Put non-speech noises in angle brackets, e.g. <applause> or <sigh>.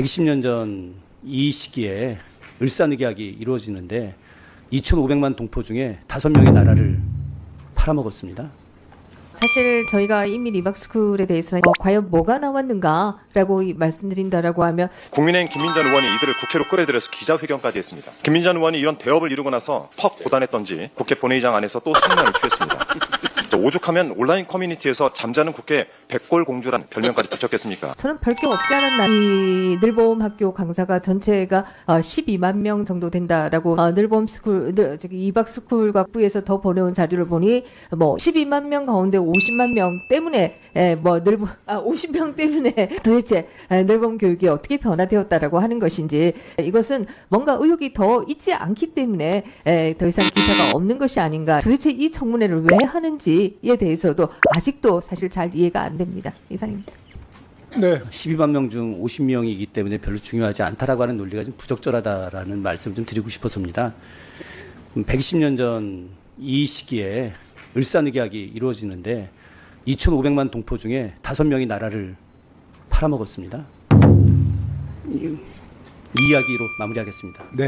120년 전 이 시기에 을사늑약이 이루어지는데 2,500만 동포 중에 5명의 나라를 팔아먹었습니다. 사실 저희가 이미 리박스쿨에 대해서 어, 과연 뭐가 나왔는가라고 이- 말씀드린다라고 하면 국민의힘 김민전 의원이 이들을 국회로 끌어들여서 기자회견까지 했습니다. 김민전 의원이 이런 대업을 이루고 나서 퍽 고단했던지 국회 본회의장 안에서 또 성명을 취했습니다. <laughs> 또 오죽하면 온라인 커뮤니티에서 잠자는 국회 백골 공주란 별명까지 붙였겠습니까? 저는 별게 없지 않았나. 이 늘보험 학교 강사가 전체가 어, 12만 명 정도 된다라고 어, 늘보험 스쿨, 늘, 저기 이박 스쿨 학부에서 더 보내온 자료를 보니 뭐 12만 명 가운데 50만 명 때문에 에, 뭐 늘보 아 50명 때문에 <laughs> 도대체 에, 늘보험 교육이 어떻게 변화되었다라고 하는 것인지 이것은 뭔가 의혹이 더 있지 않기 때문에 에, 더 이상 기사가 없는 것이 아닌가. 도대체 이 청문회를 왜 하는지에 대해서도 아직도 사실 잘 이해가 안 됩니다. 이상입니다. 네. 12만 명 중 50명이기 때문에 별로 중요하지 않다라고 하는 논리가 좀 부적절하다라는 말씀을 좀 드리고 싶었습니다. 120년 전 이 시기에 을사늑약이 이루어지는데 2,500만 동포 중에 5명이 나라를 팔아먹었습니다. 이, 이 이야기로 마무리하겠습니다. 네.